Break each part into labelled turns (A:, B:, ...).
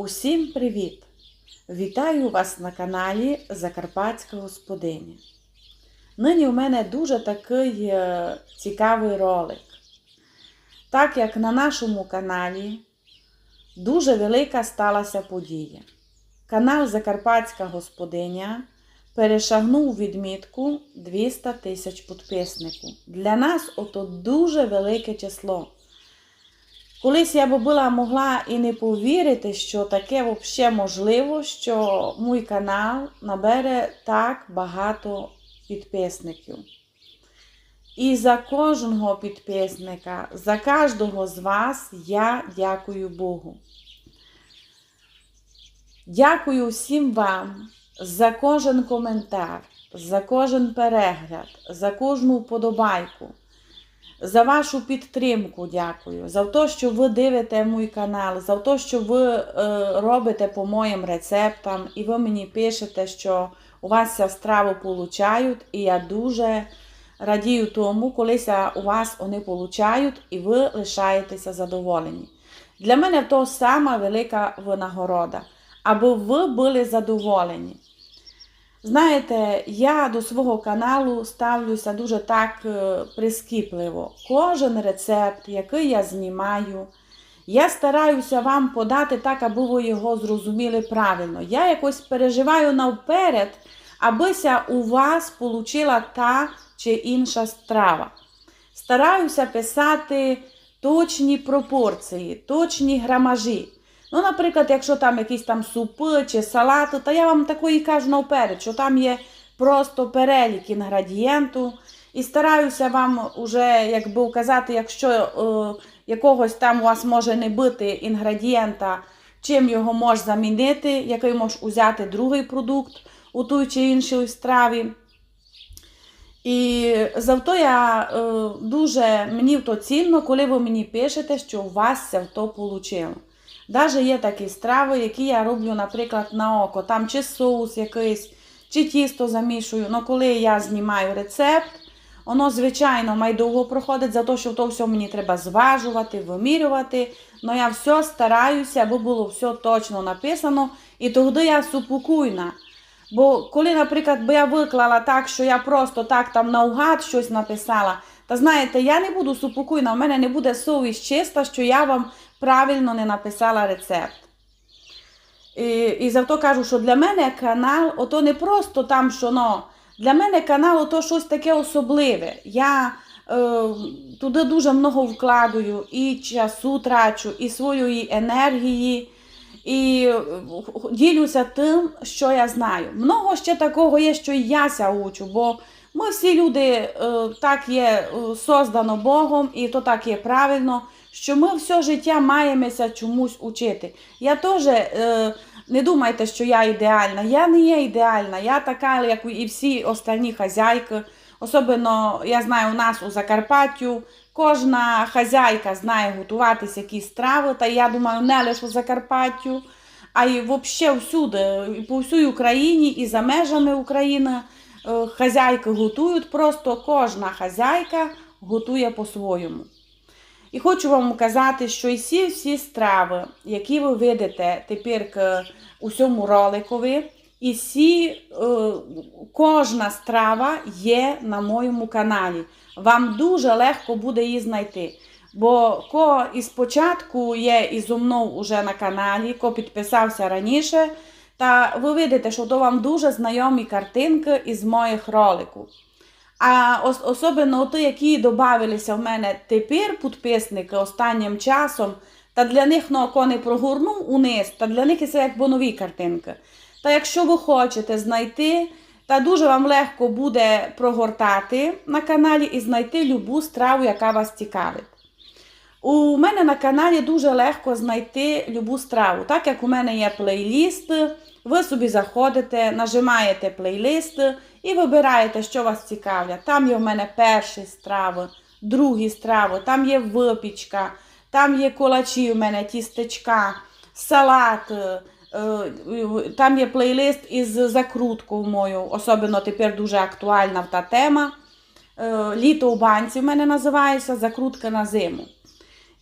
A: Усім привіт! Вітаю вас на каналі Закарпатська Господиня. Нині у мене дуже такий е, цікавий ролик. Так як на нашому каналі дуже велика сталася подія. Канал Закарпатська Господиня перешагнув відмітку 200 тисяч підписників. Для нас ото дуже велике число. Колись я би була могла і не повірити, що таке взагалі можливо, що мій канал набере так багато підписників. І за кожного підписника, за кожного з вас я дякую Богу. Дякую всім вам за кожен коментар, за кожен перегляд, за кожну вподобайку. За вашу підтримку дякую, за те, що ви дивите мій канал, за те, що ви е, робите по моїм рецептам, і ви мені пишете, що у вас ця страву получають, і я дуже радію тому, коли у вас вони получають, і ви лишаєтеся задоволені. Для мене то сама велика винагорода, аби ви були задоволені. Знаєте, я до свого каналу ставлюся дуже так е, прискіпливо. Кожен рецепт, який я знімаю, я стараюся вам подати так, аби ви його зрозуміли правильно. Я якось переживаю навперед, абися у вас получила та чи інша страва. Стараюся писати точні пропорції, точні грамажі. Ну, наприклад, якщо там якісь там супи чи салати, то я вам такої кажу навперед, що там є просто перелік інгредієнту. І стараюся вам уже якби указати, якщо е, якогось там у вас може не бути інгредієнта, чим його можеш замінити, який можеш взяти другий продукт у той чи іншій страві. І завто я е, дуже мені то цінно, коли ви мені пишете, що у вас це то вийшло. Даже є такі страви, які я роблю, наприклад, на око. Там чи соус якийсь, чи тісто замішую. Ну, коли я знімаю рецепт, воно, звичайно, май довго проходить, за те, що то все мені треба зважувати, вимірювати. Ну я все стараюся, аби було все точно написано. І тоді я супокійна. Бо коли, наприклад, би я виклала так, що я просто так там наугад щось написала, та знаєте, я не буду супокійна, в мене не буде совість чиста, що я вам правильно не написала рецепт. І і завто кажу, що для мене канал, ото не просто там, що ну, для мене канал ото щось таке особливе. Я е, туди дуже много вкладаю і часу трачу, і своєї енергії, і е, ділюся тим, що я знаю. Много ще такого є, що і я ся учу, бо ми всі люди е, так є е, создано Богом, і то так є правильно що ми все життя маємося чомусь учити. Я теж е, не думайте, що я ідеальна. Я не є ідеальна. Я така, як і всі останні хазяйки. Особливо, я знаю, у нас у Закарпаттю кожна хазяйка знає готуватися якісь страви. Та я думаю, не лише у Закарпаттю, а й взагалі всюди, по всій Україні, і за межами України е, хазяйки готують. Просто кожна хазяйка готує по-своєму. І хочу вам казати, що і всі всі страви, які ви видите тепер у цьому роликові, і всі, е, кожна страва є на моєму каналі. Вам дуже легко буде її знайти. Бо ко із початку є і зо мною вже на каналі, ко підписався раніше, та ви видите, що то вам дуже знайомі картинки із моїх роликів. А ос особливо ті, які додавалися в мене тепер підписники останнім часом, та для них ну, око прогорнув униз, та для них це якби нові картинки. Та якщо ви хочете знайти, та дуже вам легко буде прогортати на каналі і знайти любу страву, яка вас цікавить. У мене на каналі дуже легко знайти любу страву. Так як у мене є плейліст, ви собі заходите, нажимаєте плейлист і вибираєте, що вас цікавлять. Там є в мене перші страви, другі страви, там є випічка, там є колачі у мене, тістечка, салат. е, е, Там є плейлист із закруткою мою, особливо тепер дуже актуальна та тема. Е, Літо у банці в мене називається закрутка на зиму.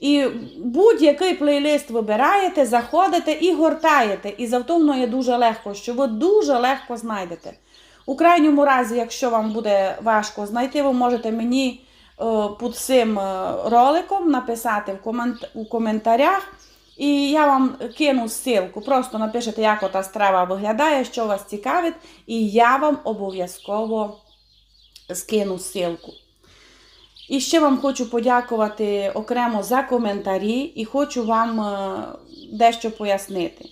A: І будь-який плейлист вибираєте, заходите і гортаєте. І завто воно є дуже легко, що ви дуже легко знайдете. У крайньому разі, якщо вам буде важко знайти, ви можете мені е, під цим е, роликом написати у коментарях. І я вам кину ссылку. Просто напишете, як ота страва виглядає, що вас цікавить, і я вам обов'язково скину ссылку. І ще вам хочу подякувати окремо за коментарі і хочу вам е, дещо пояснити.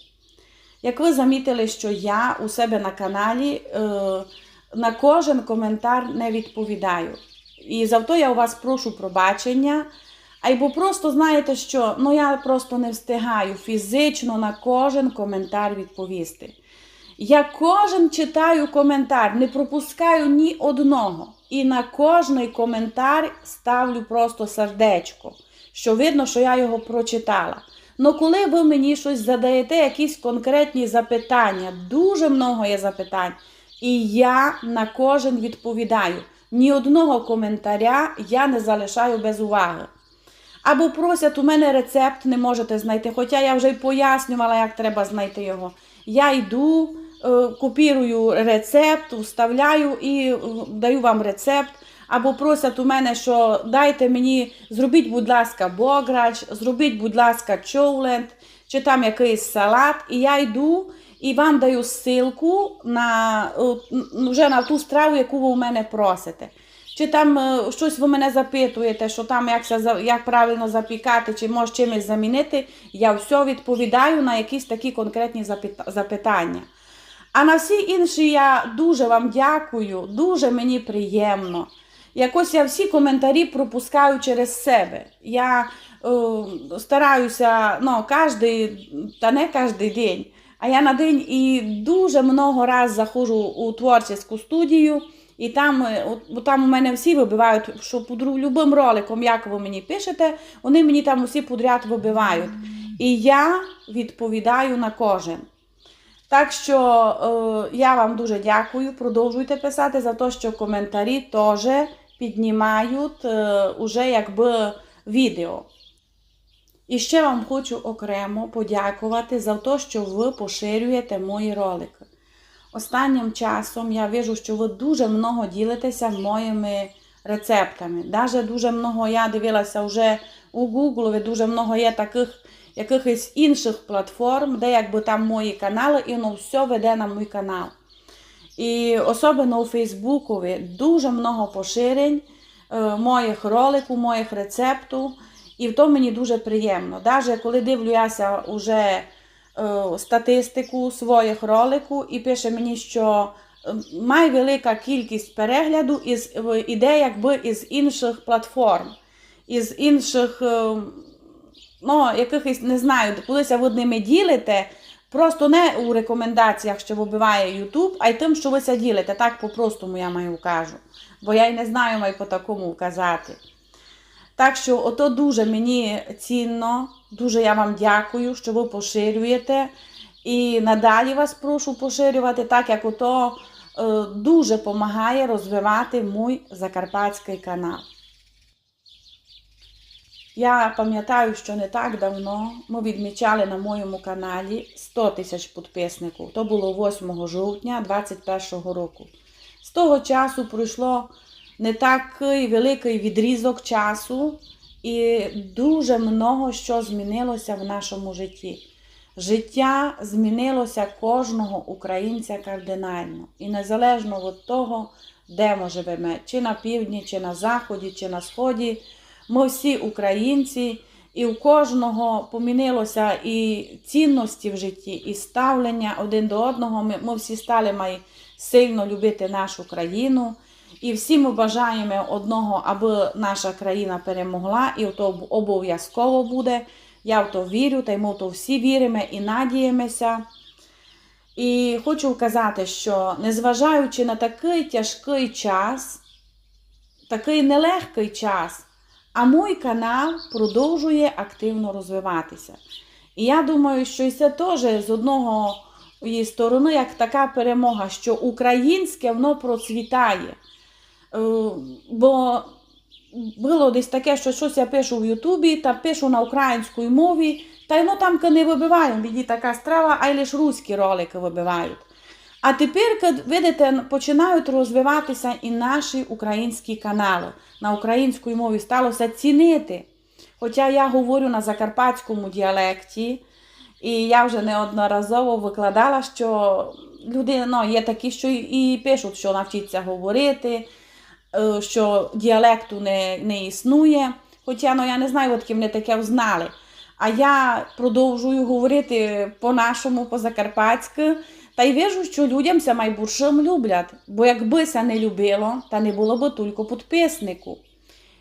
A: Як ви замітили, що я у себе на каналі е, на кожен коментар не відповідаю. І завто я у вас прошу пробачення. Або просто знаєте, що ну я просто не встигаю фізично на кожен коментар відповісти. Я кожен читаю коментар, не пропускаю ні одного. І на кожний коментар ставлю просто сердечко, що видно, що я його прочитала. Ну коли ви мені щось задаєте, якісь конкретні запитання, дуже много є запитань, і я на кожен відповідаю. Ні одного коментаря я не залишаю без уваги. Або просять у мене рецепт, не можете знайти, хоча я вже й пояснювала, як треба знайти його. Я йду, е, копірую рецепт, вставляю і е, даю вам рецепт. Або просять у мене, що дайте мені, зробіть, будь ласка, бограч, зробіть, будь ласка, човленд, чи там якийсь салат. І я йду і вам даю ссылку на, е, вже на ту страву, яку ви у мене просите. Чи там е, щось ви мене запитуєте, що там як, як правильно запікати, чи може чимось замінити, я все відповідаю на якісь такі конкретні запитання. А на всі інші я дуже вам дякую, дуже мені приємно. Якось я всі коментарі пропускаю через себе. Я е, стараюся ну, кожний, та не кожен день, а я на день і дуже много раз заходжу у творчу студію. І там, е, там у мене всі вибивають, що під любим роликом, як ви мені пишете, вони мені там усі подряд вибивають. І я відповідаю на кожен. Так що е, я вам дуже дякую. Продовжуйте писати за те, що коментарі теж піднімають е, уже якби відео. І ще вам хочу окремо подякувати за те, що ви поширюєте мої ролики. Останнім часом я вижу, що ви дуже много ділитеся моїми рецептами. Даже дуже много я дивилася вже у Google, дуже много є таких якихось інших платформ, де якби там мої канали, і воно все веде на мій канал. І особливо у Фейсбукові дуже много поширень е, моїх роликів, моїх рецептів. І в тому мені дуже приємно. Навіть коли дивлюся уже е, статистику своїх роликів і пише мені, що е, має велика кількість перегляду із, іде якби із інших платформ, із інших, ну, якихось, не знаю, кудись ви ними ділите, просто не у рекомендаціях, що вибиває YouTube, а й тим, що ви це ділите. Так по-простому я маю кажу. Бо я й не знаю, маю по такому казати. Так що, ото дуже мені цінно, дуже я вам дякую, що ви поширюєте. І надалі вас прошу поширювати, так як ото е, дуже допомагає розвивати мій закарпатський канал. Я пам'ятаю, що не так давно ми відмічали на моєму каналі 100 тисяч підписників. То було 8 жовтня 2021 року. З того часу пройшло не такий великий відрізок часу, і дуже много що змінилося в нашому житті. Життя змінилося кожного українця кардинально. І незалежно від того, де ми живемо, чи на півдні, чи на заході, чи на сході, ми всі українці, і у кожного помінилося і цінності в житті, і ставлення один до одного. Ми, ми всі стали май сильно любити нашу країну. І всі ми бажаємо одного, аби наша країна перемогла, і то обов'язково буде. Я в то вірю, та й ми в то всі віримо і надіємося. І хочу вказати, що незважаючи на такий тяжкий час, такий нелегкий час, а мій канал продовжує активно розвиватися. І я думаю, що це теж з одного її сторони, як така перемога, що українське воно процвітає. Е, Бо було десь таке, що щось я пишу в Ютубі, та пишу на українській мові, та й ну там не вибиваю, віді така страва, а й лише русські ролики вибивають. А тепер, видите, починають розвиватися і наші українські канали. На українській мові сталося цінити. Хоча я говорю на закарпатському діалекті, і я вже неодноразово викладала, що люди ну, є такі, що і пишуть, що навчиться говорити, е, що діалекту не, не існує. Хоча ну, я не знаю, от вони таке знали. А я продовжую говорити по-нашому, по-закарпатськи, та й вижу, що людям це майбуршим люблять. Бо якби це не любило, та не було б тільки підписнику.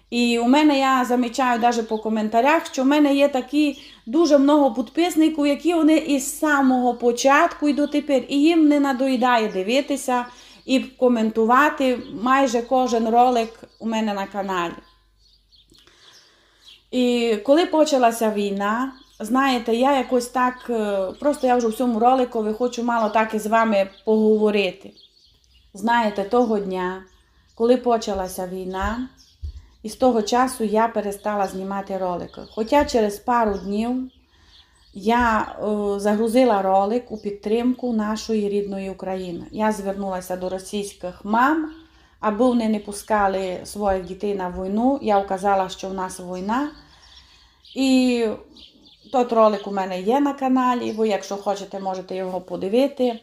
A: І у мене я замічаю навіть по коментарях, що в мене є такі дуже много підписників, які вони із самого початку і дотепер, і їм не надоїдає дивитися і коментувати майже кожен ролик у мене на каналі. І коли почалася війна, знаєте, я якось так, е, просто я вже в цьому роликові хочу мало так із вами поговорити. Знаєте, того дня, коли почалася війна, і з того часу я перестала знімати ролики. Хоча через пару днів я е, загрузила ролик у підтримку нашої рідної України. Я звернулася до російських мам, аби вони не пускали своїх дітей на війну. Я вказала, що в нас війна. І той ролик у мене є на каналі. Ви, якщо хочете, можете його подивити.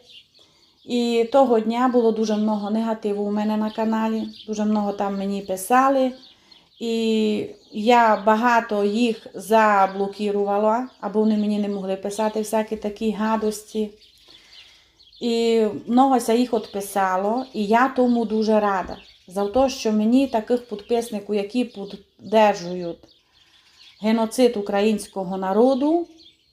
A: І того дня було дуже много негативу у мене на каналі. Дуже много там мені писали. І я багато їх заблокувала, або вони мені не могли писати всякі такі гадості. І многося їх відписало, і я тому дуже рада. За те, що мені таких підписників, які підтримують геноцид українського народу,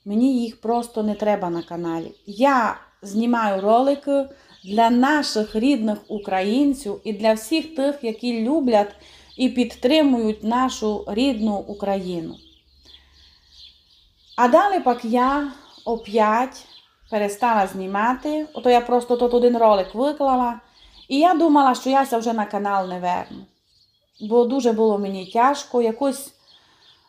A: мені їх просто не треба на каналі. Я знімаю ролики для наших рідних українців і для всіх тих, які люблять і підтримують нашу рідну Україну. А далі пак я опять перестала знімати. Ото я просто тут один ролик виклала. І я думала, що я вже на канал не верну. Бо дуже було мені тяжко, якось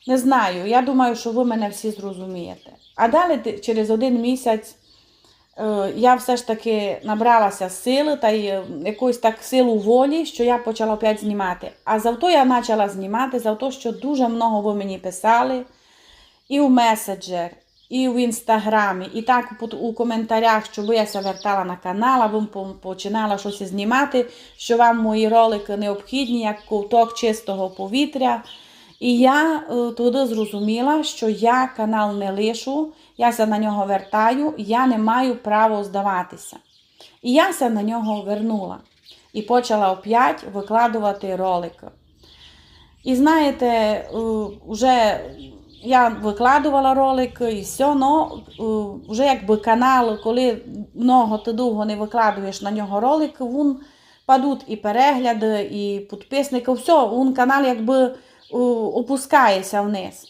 A: не знаю. Я думаю, що ви мене всі зрозумієте. А далі через один місяць е, я все ж таки набралася сили та е, якусь так силу волі, що я почала опять знімати. А завто я почала знімати, завто, що дуже много ви мені писали і у меседжер, і в інстаграмі, і так у коментарях, щоб я вертала на канал, аби починала щось знімати, що вам мої ролики необхідні, як ковток чистого повітря. І я е, туди зрозуміла, що я канал не лишу, я ся на нього вертаю, я не маю права здаватися. І я ся на нього вернула і почала опять викладувати ролики. І знаєте, е, вже я викладувала ролики і все, але вже якби канал, коли много ти довго не викладуєш на нього ролики, він падуть і перегляди, і підписники, все, він канал якби опускається вниз.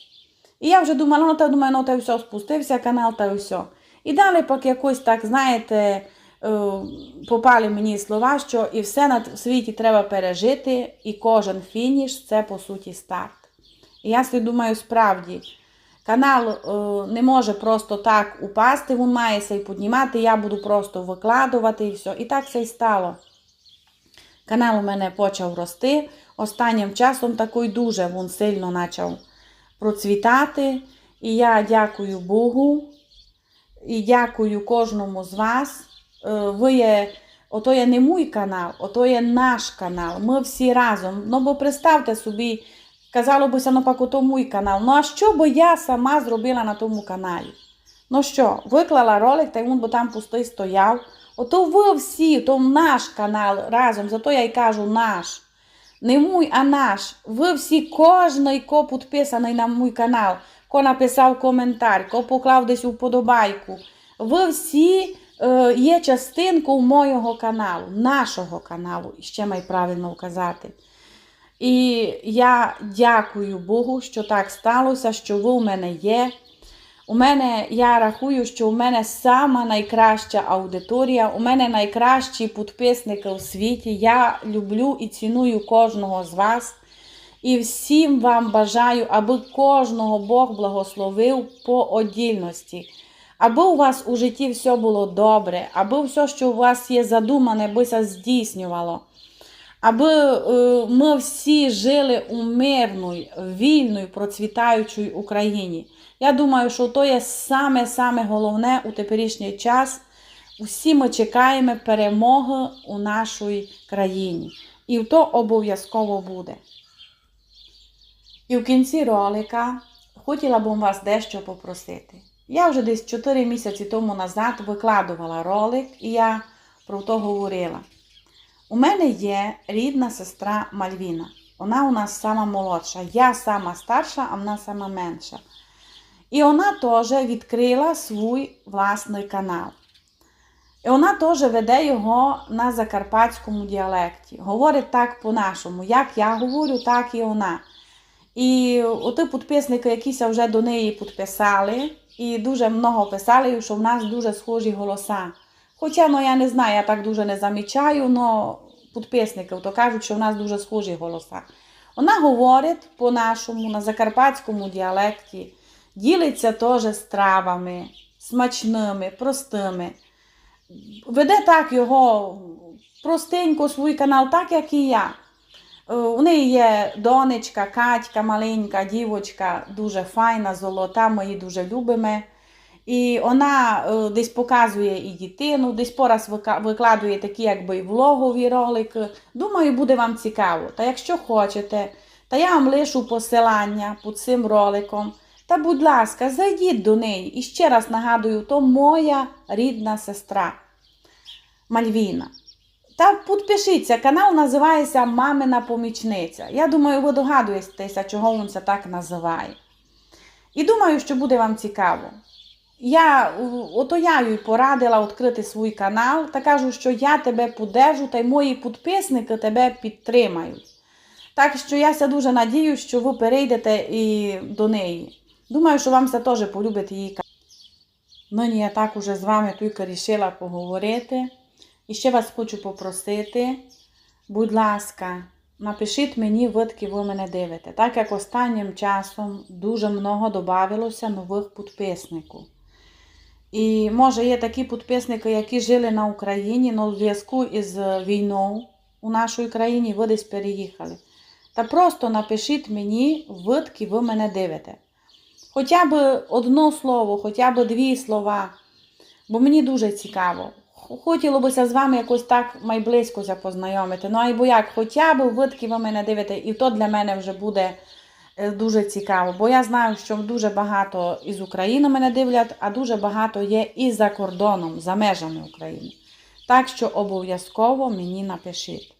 A: І я вже думала, ну та думаю, ну та все, спустився канал та все. І далі, поки якось так, знаєте, попали мені слова, що і все на світі треба пережити, і кожен фініш це по суті старт. І я собі думаю, справді, канал не може просто так упасти, він має і піднімати, я буду просто викладувати і все. І так це й стало. Канал у мене почав рости. Останнім часом такий дуже він сильно почав процвітати. І я дякую Богу. І дякую кожному з вас. Ви є, ото є не мій канал, ото є наш канал. Ми всі разом. Ну, бо представте собі, казало бися, ну пак ото мій канал. Ну, а що би я сама зробила на тому каналі? Ну що, виклала ролик, та він би там пустий стояв. Ото ви всі, то наш канал разом, зато я й кажу наш. Не мій, а наш. Ви всі, кожний, ко підписаний на мій канал, ко написав коментар, ко поклав десь уподобайку. Ви всі е, є частинкою моєго каналу, нашого каналу, ще май правильно вказати. І я дякую Богу, що так сталося, що ви у мене є. У мене, я рахую, що у мене сама найкраща аудиторія, у мене найкращі підписники у світі. Я люблю і ціную кожного з вас. І всім вам бажаю, аби кожного Бог благословив по одільності. Аби у вас у житті все було добре, аби все, що у вас є задумане, бися здійснювало. Аби е, ми всі жили у мирній, вільній, процвітаючій Україні. Я думаю, що то є саме-саме головне у теперішній час. Усі ми чекаємо перемоги у нашій країні. І то обов'язково буде. І в кінці ролика хотіла б вас дещо попросити. Я вже десь 4 місяці тому назад викладувала ролик, і я про то говорила. У мене є рідна сестра Мальвіна. Вона у нас сама молодша. Я сама старша, а вона сама менша. І вона теж відкрила свій власний канал. І вона теж веде його на закарпатському діалекті. Говорить так по-нашому. Як я говорю, так і вона. І оті підписники, якісь вже до неї підписали, і дуже много писали, що в нас дуже схожі голоса. Хоча ну, я не знаю, я так дуже не замічаю, але підписників то кажуть, що в нас дуже схожі голоса. Вона говорить по-нашому, на закарпатському діалекті, ділиться теж стравами, смачними, простими. Веде так його простенько свій канал, так як і я. Е, У неї є донечка, Катька, маленька дівочка, дуже файна, золота, ми дуже любимо. І вона е, десь показує і дитину, десь пораз викладує такі якби влогові ролики. Думаю, буде вам цікаво. Та якщо хочете, та я вам лишу посилання під цим роликом. Та, будь ласка, зайдіть до неї. І ще раз нагадую, то моя рідна сестра Мальвіна. Та підпишіться, канал називається Мамина помічниця. Я думаю, ви догадуєтеся, чого він це так називає. І думаю, що буде вам цікаво. Я ото я їй порадила відкрити свій канал та кажу, що я тебе подержу, та й мої підписники тебе підтримають. Так що я дуже надію, що ви перейдете і до неї. Думаю, що вам це теж полюбить її. Нині я так уже з вами тільки рішила поговорити. І ще вас хочу попросити, будь ласка, напишіть мені, видки ви мене дивите. Так як останнім часом дуже много додавалося нових підписників. І може є такі підписники, які жили на Україні, але у зв'язку із війною у нашій країні ви десь переїхали. Та просто напишіть мені, видки ви мене дивите. Хоча б одно слово, хоча б дві слова, бо мені дуже цікаво. Хотіло бися з вами якось так майблизько познайомити. Ну, або як, хоча б видки ви мене дивите, і то для мене вже буде е, дуже цікаво. Бо я знаю, що дуже багато із України мене дивлять, а дуже багато є і за кордоном, за межами України. Так що обов'язково мені напишіть.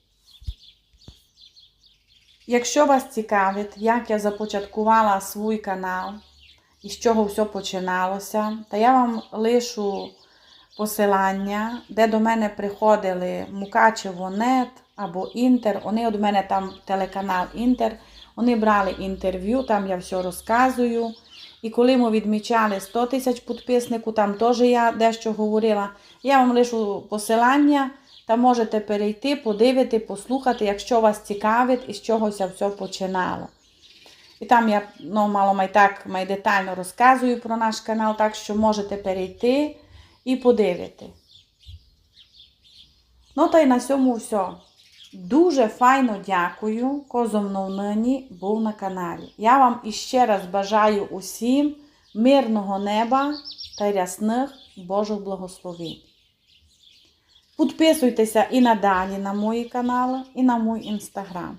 A: Якщо вас цікавить, як я започаткувала свій канал і з чого все починалося, то я вам лишу посилання, де до мене приходили Мукачево.нет або Інтер. Вони від мене там телеканал Інтер. Вони брали інтерв'ю, там я все розказую. І коли ми відмічали 100 тисяч підписників, там теж я дещо говорила. Я вам лишу посилання, та можете перейти, подивити, послухати, якщо вас цікавить, і з чого все починало. І там я ну, мало так май детально розказую про наш канал, так що можете перейти і подивити. Ну, та й на цьому все. Дуже файно дякую, козо мною був на каналі. Я вам іще раз бажаю усім мирного неба та рясних Божих благословень. Підписуйтеся і надалі на мої канали, і на мій інстаграм.